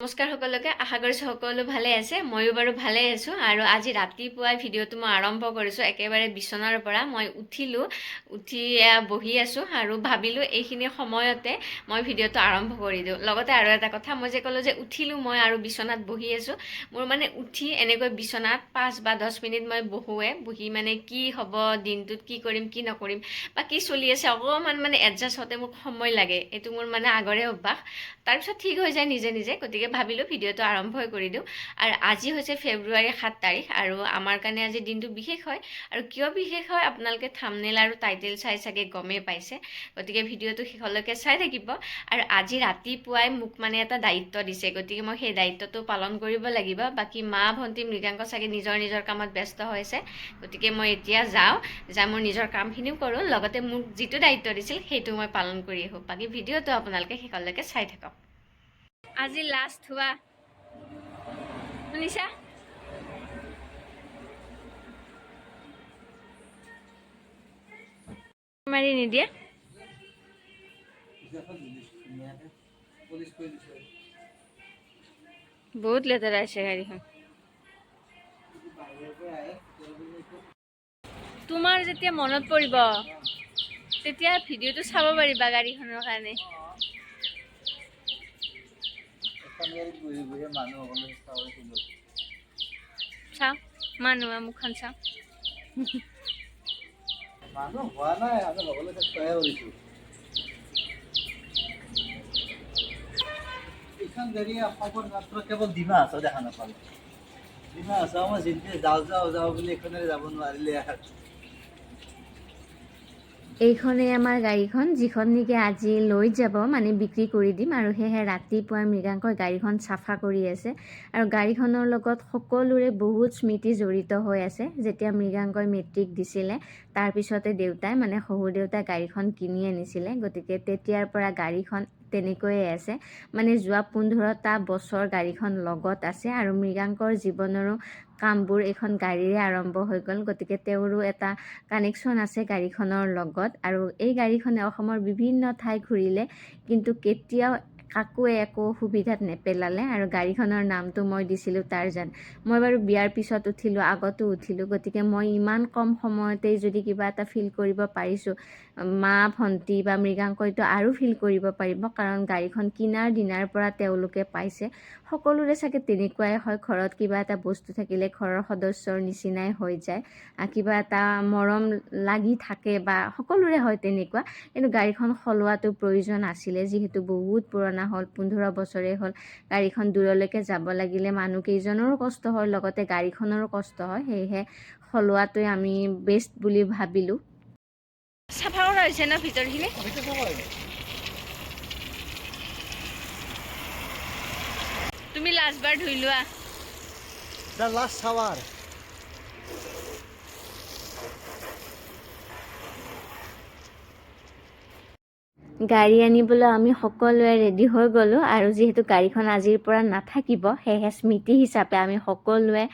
নমস্কাৰ সকলোকে আশা কৰিছোঁ সকলো ভালে আছে ময়ো বাৰু ভালে আছোঁ আৰু আজি ৰাতিপুৱাই ভিডিঅ'টো মই আৰম্ভ কৰিছোঁ একেবাৰে বিচনাৰ পৰা মই উঠিলোঁ উঠি বহি আছোঁ আৰু ভাবিলোঁ এইখিনি সময়তে মই ভিডিঅ'টো আৰম্ভ কৰি দিওঁ। লগতে আৰু এটা কথা মই যে ক'লোঁ যে উঠিলোঁ মই আৰু বিচনাত বহি আছোঁ মোৰ মানে উঠি এনেকৈ বিচনাত পাঁচ বা দহ মিনিট মই বহোৱে বহি মানে কি হ'ব দিনটোত কি কৰিম কি নকৰিম বা কি চলি আছে অকণমান মানে এডজাষ্ট হওঁতে মোক সময় লাগে এইটো মোৰ মানে আগৰে অভ্যাস। তাৰপিছত ঠিক হৈ যায় নিজে নিজে গতিকে ভাবিলোঁ ভিডিঅ'টো আৰম্ভই কৰি দিওঁ। আৰু আজি হৈছে ফেব্ৰুৱাৰী সাত তাৰিখ আৰু আমাৰ কাৰণে আজি দিনটো বিশেষ হয়। আৰু কিয় বিশেষ হয় আপোনালোকে থামনেল আৰু টাইটেল চাই চাগে গমেই পাইছে। গতিকে ভিডিঅ'টো শেষলৈকে চাই থাকিব। আৰু আজি ৰাতিপুৱাই মোক মানে এটা দায়িত্ব দিছে। গতিকে মই সেই দায়িত্বটো পালন কৰিব লাগিব। বাকী মা, ভণ্টি, মৃগাংক চাগে নিজৰ নিজৰ কামত ব্যস্ত হৈছে। গতিকে মই এতিয়া যাওঁ। যাই মোৰ নিজৰ কামখিনিও কৰোঁ। লগতে মোক যিটো দায়িত্ব দিছিল, সেইটো মই পালন কৰি আহোঁ। বাকী ভিডিঅ'টো আপোনালোকে শেষলৈকে চাই থাকক। আজি লাষ্ট হোৱা শুনিছা? মাৰি নিদিয়ে। বহুত লেতেৰা আছে গাড়ীখন। তোমাৰ যেতিয়া মনত পৰিব, তেতিয়া ভিডিঅ'টো চাব পাৰিবা গাড়ীখনৰ কাৰণে। মানুহ হোৱা নাই আমি হ'বলৈ চেষ্টাহে কৰিছোঁ। এইখন গাড়ী অসমৰ মাত্ৰ কেৱল ডিমা হাছাও দেখা নাপালোঁ। ডিমা হাছাও মই যেতিয়াই যাওঁ যাওঁ যাওঁ বুলি এইখনেৰে যাব নোৱাৰিলে আৰু। এইখনেই আমাৰ গাড়ীখন যিখন নেকি আজি লৈ যাব মানে বিক্ৰী কৰি দিম আৰু সেয়েহে ৰাতিপুৱা মৃগাংকৰ গাড়ীখন চাফা কৰি আছে আৰু গাড়ীখনৰ লগত সকলোৰে বহুত স্মৃতি জড়িত হৈ আছে। যেতিয়া মৃগাংকই মেট্ৰিক দিছিলে তাৰপিছতে দেউতাই মানে শহুৰ দেউতাই গাড়ীখন কিনি আনিছিলে গতিকে তেতিয়াৰ পৰা গাড়ীখন তেনেকৈয়ে আছে। মানে যোৱা পোন্ধৰটা বছৰ গাড়ীখন লগত আছে আৰু মৃগাংকৰ জীৱনৰো কামবোৰ এইখন গাড়ীৰে আৰম্ভ হৈ গ'ল। গতিকে তেওঁৰো এটা কানেকশ্যন আছে গাড়ীখনৰ লগত আৰু এই গাড়ীখনে অসমৰ বিভিন্ন ঠাই ঘূৰিলে কিন্তু কেতিয়াও কাকোৱে একো অসুবিধাত নেপেলালে আৰু গাড়ীখনৰ নামটো মই দিছিলোঁ টাৰ্জান মই বাৰু বিয়াৰ পিছত উঠিলোঁ আগতো উঠিলোঁ গতিকে মই ইমান কম সময়তেই যদি কিবা এটা ফিল কৰিব পাৰিছোঁ মা ভণ্টি বা মৃগাংকইতো আৰু ফিল কৰিব পাৰিব। কাৰণ গাড়ীখন কিনাৰ দিনাৰ পৰা তেওঁলোকে পাইছে। সকলোৰে চাগে তেনেকুৱাই হয়। ঘৰত কিবা এটা বস্তু থাকিলে ঘৰৰ সদস্যৰ নিচিনাই হৈ যায়। কিবা এটা মৰম লাগি থাকে বা সকলোৰে হয় তেনেকুৱা। কিন্তু গাড়ীখন সলোৱাটো প্ৰয়োজন আছিলে। যিহেতু বহুত পুৰণা হ'ল পোন্ধৰ বছৰে হ'ল। গাড়ীখন দূৰলৈকে যাব লাগিলে মানুহকেইজনৰো কষ্ট হয়। লগতে গাড়ীখনৰো কষ্ট হয়। সেয়েহে সলোৱাটোৱে আমি বেষ্ট বুলি ভাবিলোঁ। চাফা কৰা হৈছে ন ভিতৰখিনি? তুমি লাষ্টবাৰ ধুই লোৱা। লাষ্ট চাৱাৰ গাড়ী আনিবলৈ আমি সকলোৱে ৰেডি হৈ গ'লোঁ আৰু যিহেতু গাড়ীখন আজিৰ পৰা নাথাকিব, সেয়েহে স্মৃতি হিচাপে আমি সকলোৱে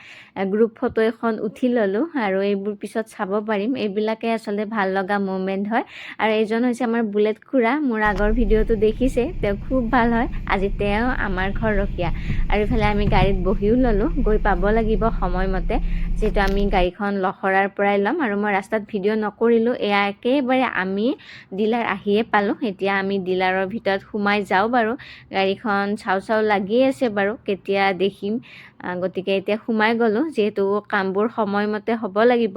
গ্ৰুপ ফটো এখন উঠি ল'লোঁ আৰু এইবোৰ পিছত চাব পাৰিম। এইবিলাকে আচলতে ভালো লগা মুমেণ্ট হয়। আৰু এইজন হৈছে আমাৰ বুলেট খুৰা, মোৰ আগৰ ভিডিঅ'টো দেখিছে, তেওঁ খুব ভালো হয়। আজি তেওঁ আমাৰ ঘৰ ৰখীয়া আৰু ইফালে আমি গাড়ীত বহিও ল'লোঁ, গৈ পাব লাগিব সময়মতে। যিহেতু আমি গাড়ীখন লখৰাৰ পৰাই ল'ম আৰু মই ৰাস্তাত ভিডিঅ' নকৰিলোঁ, এয়া একেবাৰে আমি ডিলাৰ আহিয়ে পালোঁ। এতিয়া আমি ডিলাৰৰ ভিতৰত সোমাই যাওঁ বাৰু। গাড়ীখন চাওঁ চাওঁ লাগিয়ে আছে বাৰু, কেতিয়া দেখিম। গতিকে এতিয়া সোমাই গ'লোঁ, যিহেতু কামবোৰ সময়মতে হ'ব লাগিব।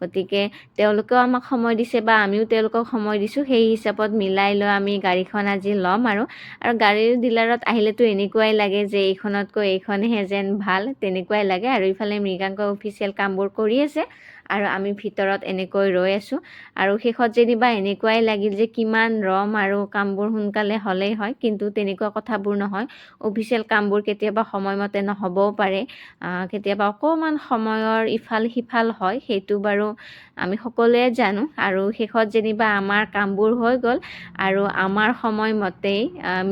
গতিকে তেওঁলোকেও আমাক সময় দিছে বা আমিও তেওঁলোকক সময় দিছোঁ, সেই হিচাপত মিলাই লৈ আমি গাড়ীখন আজি ল'ম আৰু। আৰু গাড়ীৰ ডিলাৰত আহিলেতো এনেকুৱাই লাগে যে এইখনতকৈ এইখনহে যেন ভালো, তেনেকুৱাই লাগে। আৰু ইফালে মৃগাংক অফিচিয়েল কামবোৰ কৰি আছে। আৰু আমি ভিতৰত এনেকৈ ৰৈ আছোঁ। আৰু শেষত যেনিবা এনেকুৱাই লাগিল যে কিমান ৰম আৰু কামবোৰ সোনকালে হ'লেই হয় কিন্তু তেনেকুৱা কথাবোৰ নহয়। অফিচিয়েল কামবোৰ কেতিয়াবা সময়মতে নহ'বও পাৰে। কেতিয়াবা অকণমান সময়ৰ ইফাল সিফাল হয় সেইটো বাৰু আমি সকলোৱে জানো। আৰু শেষত যেনিবা আমাৰ কামবোৰ হৈ গ'ল আৰু আমাৰ সময়মতেই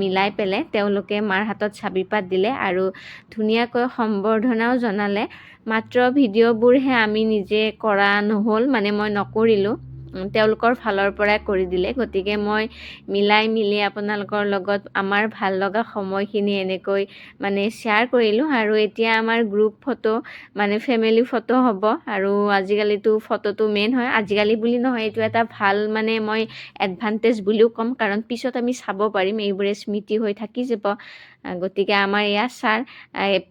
মিলাই পেলাই তেওঁলোকে মাৰ হাতত চাবিপাত দিলে আৰু ধুনীয়াকৈ সম্বৰ্ধনাও জনালে। মাত্ৰ ভিডিঅ'বোৰহে আমি নিজে কৰা নহ'ল মানে মই নকৰিলোঁ। তেওঁলোকৰ ফালৰ পৰাই কৰি দিলে। গতিকে মই মিলাই মিলি আপোনালোকৰ লগত আমাৰ ভালো লগা সময়খিনি এনেকৈ মানে শ্বেয়াৰ কৰিলোঁ আৰু এতিয়া আমাৰ গ্ৰুপ ফটো মানে ফেমিলি ফটো হ'ব আৰু আজিকালিতো ফটোটো মেইন হয়। আজিকালি বুলি নহয়, এইটো এটা ভালো মানে মই এডভান্টেজ বুলিও ক'ম। কাৰণ পিছত আমি চাব পাৰিম, এইবোৰে স্মৃতি হৈ থাকি যাব। গতিকে আমাৰ এয়া ছাৰ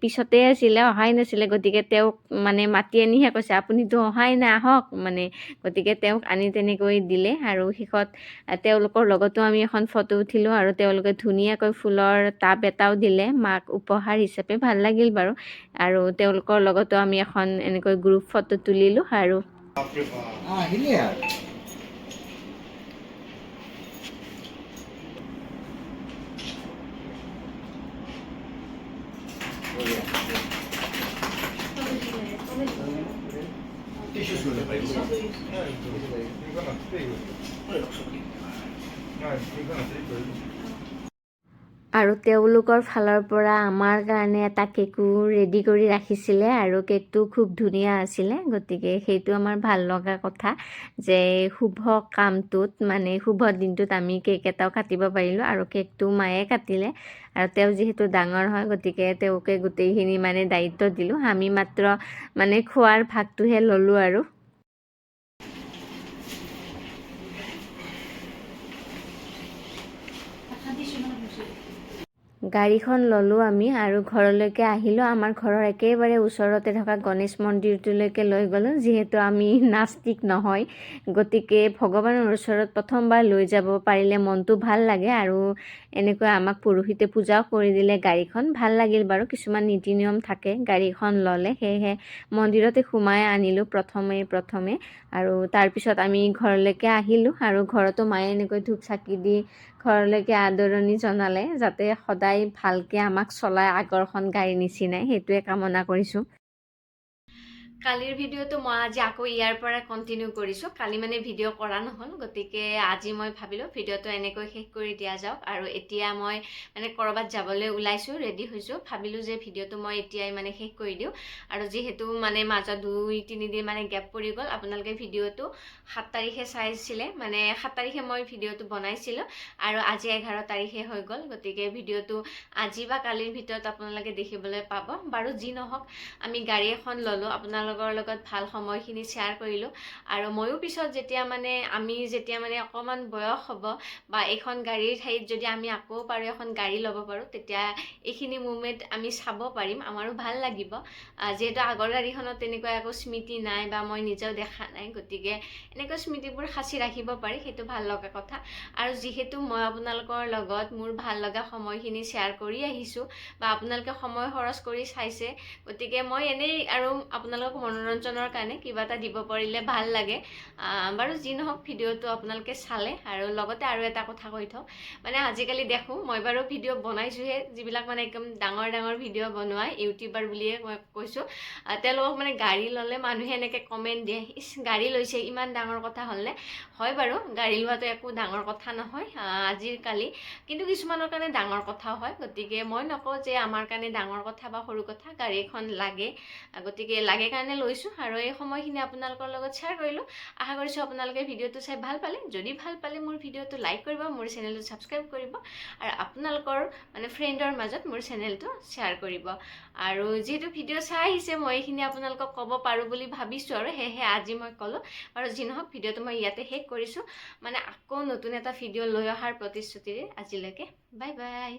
পিছতে আছিলে, অহাই নাছিলে। গতিকে তেওঁক মানে মাতি আনিহে কৈছে, আপুনিতো অহাই নাই আহক মানে। গতিকে তেওঁক আনি তেনেকৈ দিলে আৰু শেষত তেওঁলোকৰ লগতো আমি এখন ফটো উঠিলোঁ আৰু তেওঁলোকে ধুনীয়াকৈ ফুলৰ টাব এটাও দিলে মাক উপহাৰ হিচাপে। ভাল লাগিল বাৰু। আৰু তেওঁলোকৰ লগতো আমি এখন এনেকৈ গ্ৰুপ ফটো তুলিলোঁ আৰু আৰু তেওঁলোকৰ ফালৰ পৰা আমাৰ কাৰণে এটা কেকো ৰেডি কৰি ৰাখিছিলে আৰু কেকটো খুব ধুনীয়া আছিলে, গতিকে সেইটো আমাৰ ভালো লগা কথা যে শুভ কামটোত মানে শুভ দিনটোত আমি কেক এটাও কাটিব পাৰিলোঁ আৰু কেকটো মায়ে কাটিলে। আৰু তেওঁ যিহেতু ডাঙৰ হয়, গতিকে তেওঁকে গোটেইখিনি মানে দায়িত্ব দিলোঁ। আমি মাত্ৰ মানে খোৱাৰ ভাগটোহে ল'লোঁ আৰু। গাড়ীখন ল'লোঁ আমি আৰু ঘৰলৈকে আহিলোঁ। আমাৰ ঘৰৰ একেবাৰে ওচৰতে থকা গণেশ মন্দিৰটোলৈকে লৈ গ'লোঁ, যিহেতু আমি নাস্তিক নহয়। গতিকে ভগৱানৰ ওচৰত প্ৰথমবাৰ লৈ যাব পাৰিলে মনটো ভালো লাগে আৰু এনেকৈ আমাক পুৰোহিতে পূজাও কৰি দিলে গাড়ীখন। ভালো লাগিল বাৰু, কিছুমান নীতি নিয়ম থাকে, গাড়ীখন ল'লে সেয়েহে মন্দিৰতে সোমাই আনিলোঁ প্ৰথমে প্ৰথমে। আৰু তাৰপিছত আমি ঘৰলৈকে আহিলোঁ আৰু ঘৰতো মায়ে এনেকৈ ধূপ চাকি দি ঘৰলৈকে আদৰণি জনালে যাতে সদায় ভালকৈ আমাক চলাই আগৰখন গাড়ীৰ নিচিনাই সেইটোৱে কামনা কৰিছোঁ। কালিৰ ভিডিঅ'টো মই আজি আকৌ ইয়াৰ পৰা কণ্টিনিউ কৰিছোঁ। কালি মানে ভিডিঅ' কৰা নহ'ল, গতিকে আজি মই ভাবিলোঁ ভিডিঅ'টো এনেকৈ শেষ কৰি দিয়া যাওক। আৰু এতিয়া মই মানে ক'ৰবাত যাবলৈ ওলাইছোঁ ৰেডি হৈছোঁ। ভাবিলোঁ যে ভিডিঅ'টো মই এতিয়াই মানে শেষ কৰি দিওঁ। আৰু যিহেতু মানে মাজত দুই তিনিদিন মানে গেপ পৰি গ'ল, আপোনালোকে ভিডিঅ'টো সাত তাৰিখে চাইছিলে। মানে সাত তাৰিখে মই ভিডিঅ'টো বনাইছিলোঁ। আৰু আজি এঘাৰ তাৰিখে হৈ গ'ল, গতিকে ভিডিঅ'টো আজি বা কালিৰ ভিতৰত আপোনালোকে দেখিবলৈ পাব। বাৰু যি নহওক, আমি গাড়ী এখন ল'লোঁ। আপোনালোকৰ লগত ভাল সময়খিনি শ্বেয়াৰ কৰিলোঁ। আৰু ময়ো পিছত যেতিয়া মানে আমি যেতিয়া মানে অকণমান বয়স হ'ব বা এইখন গাড়ীৰ ঠাইত যদি আমি আকৌ পাৰোঁ এখন গাড়ী ল'ব পাৰোঁ তেতিয়া এইখিনি মুমেণ্ট আমি চাব পাৰিম। আমাৰো ভাল লাগিব। যিহেতু আগৰ গাড়ীখনত তেনেকুৱা একো স্মৃতি নাই বা মই নিজেও দেখা নাই গতিকে এনেকৈ স্মৃতিবোৰ সাঁচি ৰাখিব পাৰি সেইটো ভাল লগা কথা। আৰু যিহেতু মই আপোনালোকৰ লগত মোৰ ভাল লগা সময়খিনি শ্বেয়াৰ কৰি আহিছোঁ বা আপোনালোকে সময় খৰচ কৰি চাইছে গতিকে মই এনেই আৰু আপোনালোকক মনোৰঞ্জনৰ কাৰণে কিবা এটা দিব পাৰিলে ভালো লাগে। বাৰু যি নহওক ভিডিঅ'টো আপোনালোকে চালে আৰু লগতে আৰু এটা কথা কৈ থওঁ। মানে আজিকালি দেখোঁ মই বাৰু ভিডিঅ' বনাইছোঁহে যিবিলাক মানে একদম ডাঙৰ ডাঙৰ ভিডিঅ' বনোৱা ইউটিউবাৰ বুলিয়ে মই কৈছোঁ। তেওঁলোকক মানে গাড়ী ল'লে মানুহে এনেকৈ কমেণ্ট দিয়ে ইচ গাড়ী লৈছে ইমান ডাঙৰ কথা হ'লনে? হয় বাৰু গাড়ী লোৱাটো একো ডাঙৰ কথা নহয় আহ, আজিৰ কালি কিন্তু কিছুমানৰ কাৰণে ডাঙৰ কথাও হয় গতিকে মই নকওঁ যে আমাৰ কাৰণে ডাঙৰ কথা বা সৰু কথা গাড়ী এখন লাগে। গতিকে লাগে কাৰণে লৈছোঁ আৰু এই সময়খিনি আপোনালোকৰ লগত শ্বেয়াৰ কৰিলোঁ। আশা কৰিছোঁ আপোনালোকে ভিডিঅ'টো চাই ভালো পালে। যদি ভালো পালে মোৰ ভিডিঅ'টো লাইক কৰিব, মোৰ চেনেলটো ছাবস্ক্ৰাইব কৰিব আৰু আপোনালোকৰ মানে ফ্ৰেণ্ডৰ মাজত মোৰ চেনেলটো শ্বেয়াৰ কৰিব। আৰু যিহেতু ভিডিঅ' চাই আহিছে, মই এইখিনি আপোনালোকক ক'ব পাৰোঁ বুলি ভাবিছোঁ আৰু সেয়েহে আজি মই ক'লোঁ আৰু যি নহওক ভিডিঅ'টো মই ইয়াতে শেষ কৰিছোঁ। মানে আকৌ নতুন এটা ভিডিঅ' লৈ অহাৰ প্ৰতিশ্ৰুতিৰে আজিলৈকে বাই বাই